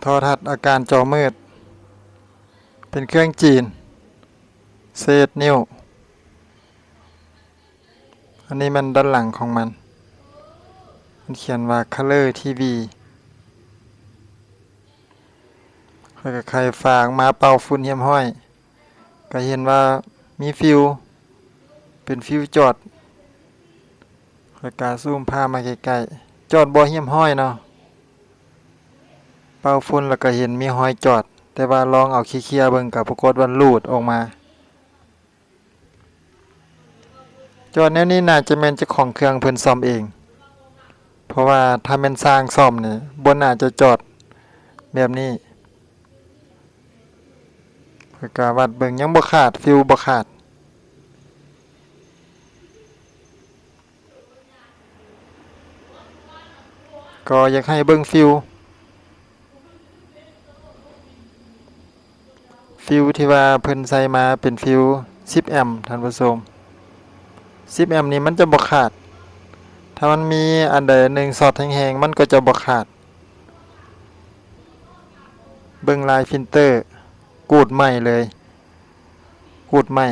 โทรทัศน์อาการจอมืด เป็นเครื่องจีน เศษนิ้ว อันนี้มันด้านหลังของมัน มันเขียนว่า Color TV ข้อยกับใครฝากมาเป่าฝุ่นเหียมห้อย ก็เห็นว่ามีฟิว เป็นฟิวจอดข้อยกาซูมพามาใกล้ๆจอดบ่เหียมห้อยเนาะ เป่าฝุ่นแล้วก็เห็นมีหอยจอด แต่ว่าลองเอาเคียร์เบิ่งกับปรากฏว่าลูดออกมา จอดแนวนี้น่าจะแม่นเจ้าของเครื่องเพิ่นซ่อมเอง เพราะว่าถ้าแม่นสร้างซ่อมนี่บน่าจจะจอดแบบนี้เพื่อกาวัดเบิ่งยังบ่ขาดฟิวบ่ขาดก็อยากให้เบิ่งฟิว ฟิวที่ว่าเพิ่นใส่มาเป็นฟิว10แอมป์ท่านผู้ชม10แอมป์นี่มันจะบ่ขาด ถ้ามันมีอันใดหนึ่งสอดแห้งๆมันก็จะบ่ขาด เบิ่งลายฟิลเตอร์ กูดใหม่เลย กูดใหม่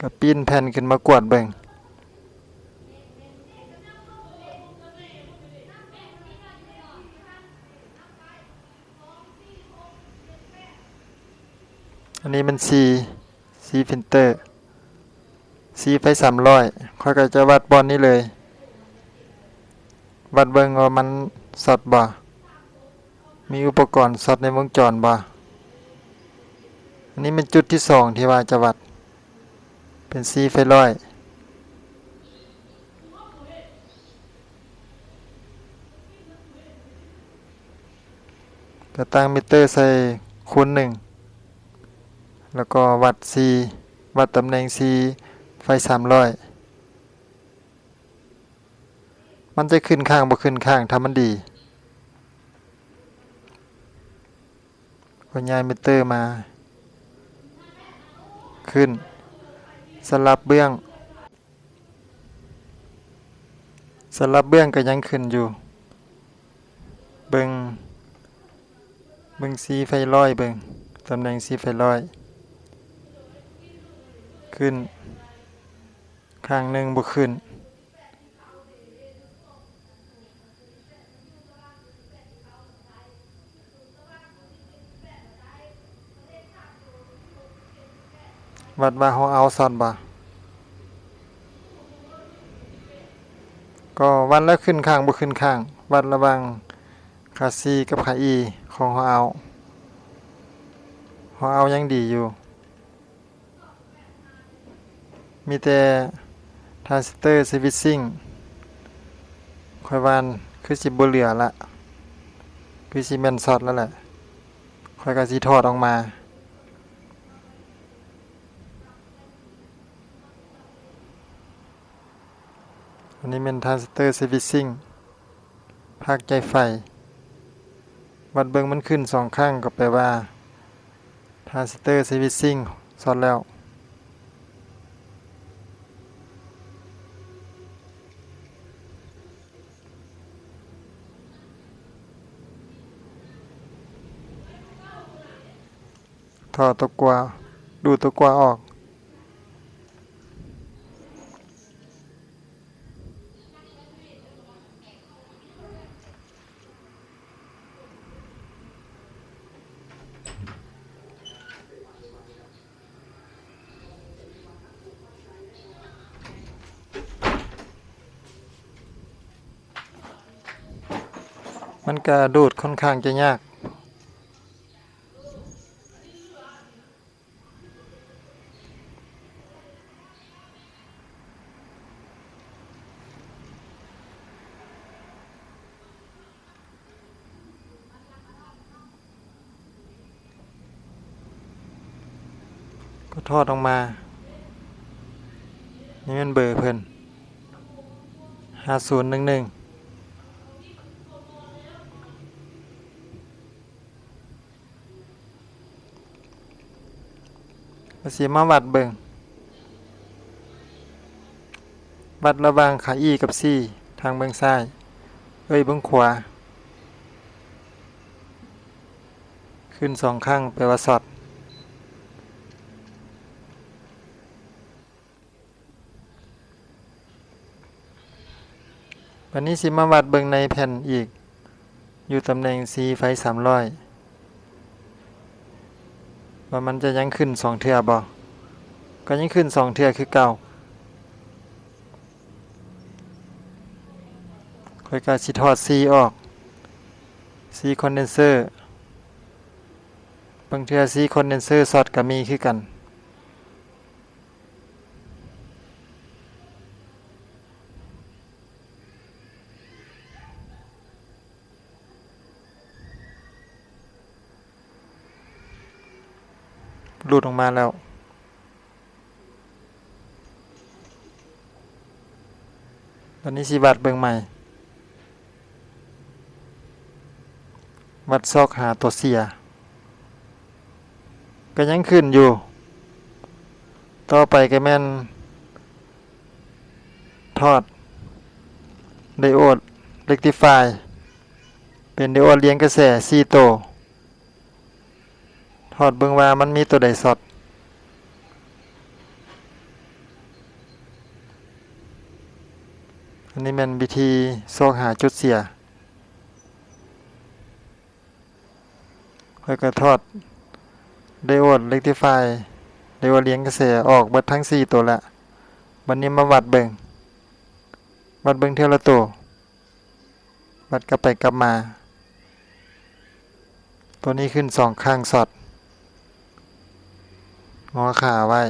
ก็ปีนแผ่นขึ้นมากวดเบิ่ง นนี้มันสีสีฟิลเตอร์สีไฟสามร้อยค่อยก็จะวัดบอลนี้เลย วัดเบิงว่ามันสอดบ่ มีอุปกรณ์สอดในวงจรบ่ อันนี้เป็นจุดที่สองที่ว่าจะวัด เป็นสีไฟร้อยก็ตั้งมิเตอร์ใส่คูณหนึ่ง แล้วก็วัด C วัดตำแหน่ง C ไฟ 300 มันจะขึ้นข้างบ่ขึ้นข้างถ้ามันดีก็ย้ายมิเตอร์มา ขึ้น สลับเบื้อง สลับเบื้องก็ยังขึ้นอยู่ เบิงเบิงสีไฟร้อยเบิงตำแหน่งสีไฟร้อย ขึ้น ข้างหนึ่งบ่ขึ้น วัดว่าเฮาเอาซ่อนบ่ก็วัดแล้วขึ้นข้างบ่ขึ้นข้าง วัดระว่างขา C กับขา E ของเฮาเอาเฮาเอายังดีอยู่ มีแต่ทรานซิสเตอร์สวิตซิ่งค่อยวานคือสิบ่เหลือละคือสิแม่นซอดแล้วแหละคอยก็สิถอดออกมาอันนี้เป็นทรานซิสเตอร์สวิตซิ่งภาคใจไฟวัดเบิงมันขึ้นสองข้างก็แปลว่าทรานซิสเตอร์สวิตซิ่งซอดแล้ว ถอดตัวกวาดูตัวกวาออก มันกระดูดค่อนข้างจะยาก ทอดออกมา นี่มันเบอร์เพิ่นห้าศูนย์หนึ่งหนึ่งก็สิมาวัดเบิงวัดระวางขา E กับ C ทางเบื้องซ้าย เอ้ยเบื้องขวา ขึ้นสองข้างแปว่าสอด วันนี้สิมาวัดเบิงในแผ่นอีก อยู่ตำแหน่ง C ไฟ300ว่ามันจะยังขึ้นสองเทือบ่ก็ยังขึ้นสองเทือคือเก่าค่อยก็สิถอด C ออก C condenser บางเทือ C condenser สอดก็มีคือกัน หลุดออกมาแล้ว ตอนนี้สิวัดเบิ่งใหม่ วัดซอกหาตัวเสีย ก็ยังขึ้นอยู่ ต่อไปก็แม่น ทอด ไดโอดเรกติฟาย เป็นไดโอดเลี้ยงกระแส4ตัวถ อดเบิ่งว่ามันมีตัวใดสอดอันนี้แมันวิธีโซกหาจุดเสียค่อยกระทอดไดโอดเรกติฟายไดโอดเลี้ยงกระแสออกเบิดทั้ง 4 ตัวละวันนี้มาวัดเบิงวัดเบิงเท่าละตัววัดกลับไปกลับมา ตัวนี้ขึ้นสองข้างสอด งอขาไว้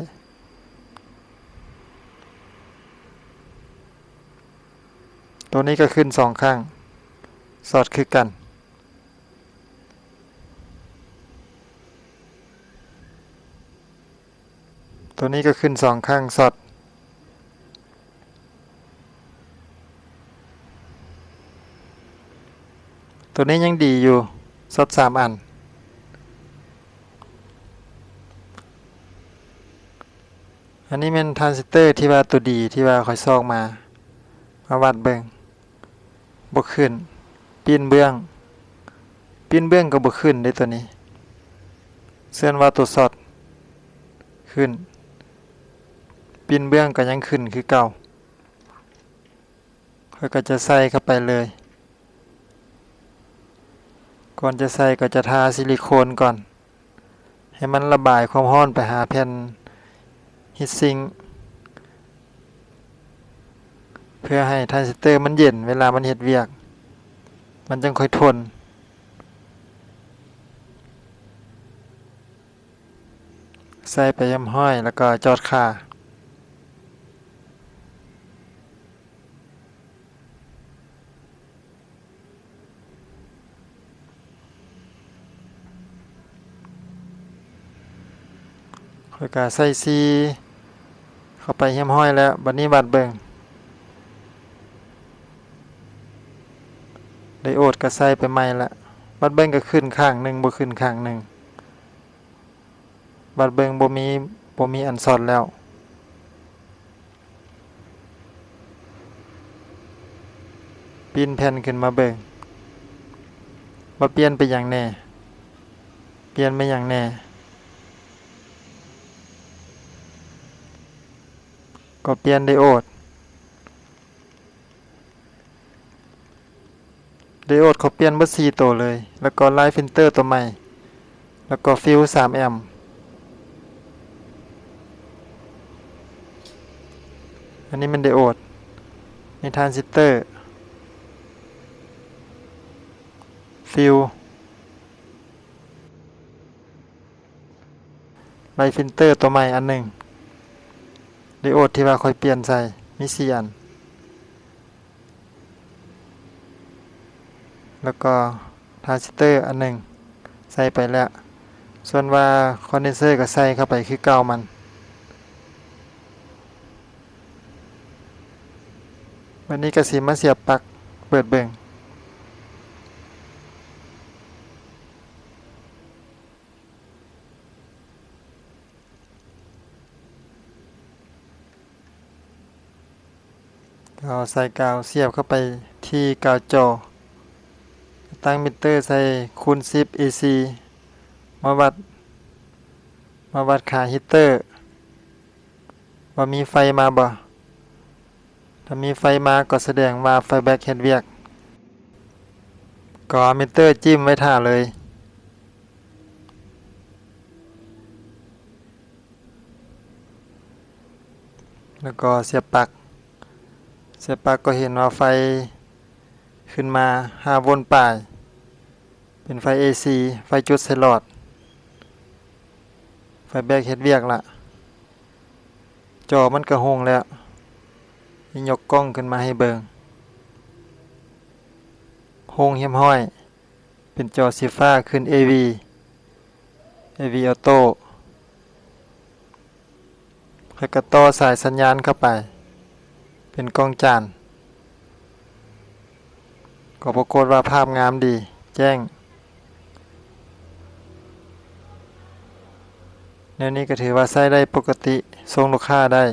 ตัวนี้ก็ขึ้นสองข้าง สอดคือกัน ตัวนี้ก็ขึ้นสองข้างสอด ตัวนี้ยังดีอยู่ สอดสามอัน อันนี้เป็นทรานซิสเตอร์ที่ว่าตัวดีที่ว่าคอยซอกมามาวัดเบิงบกขึ้นปีนเบื้องปีนเบื้องก็บกขึ้นได้ตัวนี้เสื่อนว่าตัวสอดขึ้นปีนเบื้องก็ยังขึ้นคือเก่าค่อยก็จะใส่เข้าไปเลย ก่อนจะใส่ก็จะทาซิลิโคนก่อน ให้มันระบายความร้อนไปหาแผ่น ฮิตซิงเพื่อให้ทรานซิสเตอร์มันเย็นเวลามันเฮ็ดเวียก มันจึงค่อยทน ใส่ไปย่ำห้อยแล้วก็จอดค่าค่อยกาใส่ซี เข้าไปเฮียมห้อยแล้วบัดนี้บัดเบิงไดโอดก็ใส่ไปใหม่ละบัดเบิงก็ขึ้นข้างหนึ่งบ่ขึ้นข้างหนึ่งบัดเบิงบ่มีบ่มีอันสอดแล้วปีนแผ่นขึ้นมาเบิงว่าเปลี่ยนไปอย่างแน่ เปลี่ยนไปอย่างแน่ ก็เปลี่ยนไดโอด ไดโอดเขาเปลี่ยนเบอร์4ตัวเลย แล้วก็ไลท์ฟิลเตอร์ตัวใหม่ แล้วก็ฟิว3แอมป์อันนี้มันไดโอดในทรานซิสเตอร์ ฟิวไลท์ฟิลเตอร์ตัวใหม่อันหนึ่ง ไดโอดที่ว่าค่อยเปลี่ยนใส่มีสี่อัน แล้วก็ทรานซิสเตอร์อันหนึ่งใส่ไปแล้ว ส่วนว่าคอนเดนเซอร์ก็ใส่เข้าไปคือเก่ามัน วันนี้ก็สิมาเสียบปลั๊กเปิดเบิ่ง เอาใส่กาวเสียบเข้าไปที่กาวจอ ตั้งมิเตอร์ใส่คูณ10 AC มาวัด มาวัดค่าฮีตเตอร์ว่ามีไฟมาบ่ ถ้ามีไฟมาก็แสดงว่าไฟแบ็กเฮดเวียก ก็เอมิเตอร์จิ้มไว้ท่าเลยแล้วก็เสียบปลั๊ก เสียบปลั๊กก็เห็นว่าไฟขึ้นมา 5 โวลต์ปลาย เป็นไฟ AC ไฟจุดใส่หลอด ไฟแบกเฮ็ดเวียกละจอมันก็โฮงแล้วยกกล้องขึ้นมาให้เบิงโฮงเหียมห้อย เป็นจอสีฟ้าขึ้น AV AV Auto แล้วก็ต่อสายสัญญาณเข้าไป เป็นกล้องจานก็ปรากฏว่าภาพงามดี แจ้งแนวนี้ก็ถือว่าใช้ได้ปกติทรงลูกค้าได้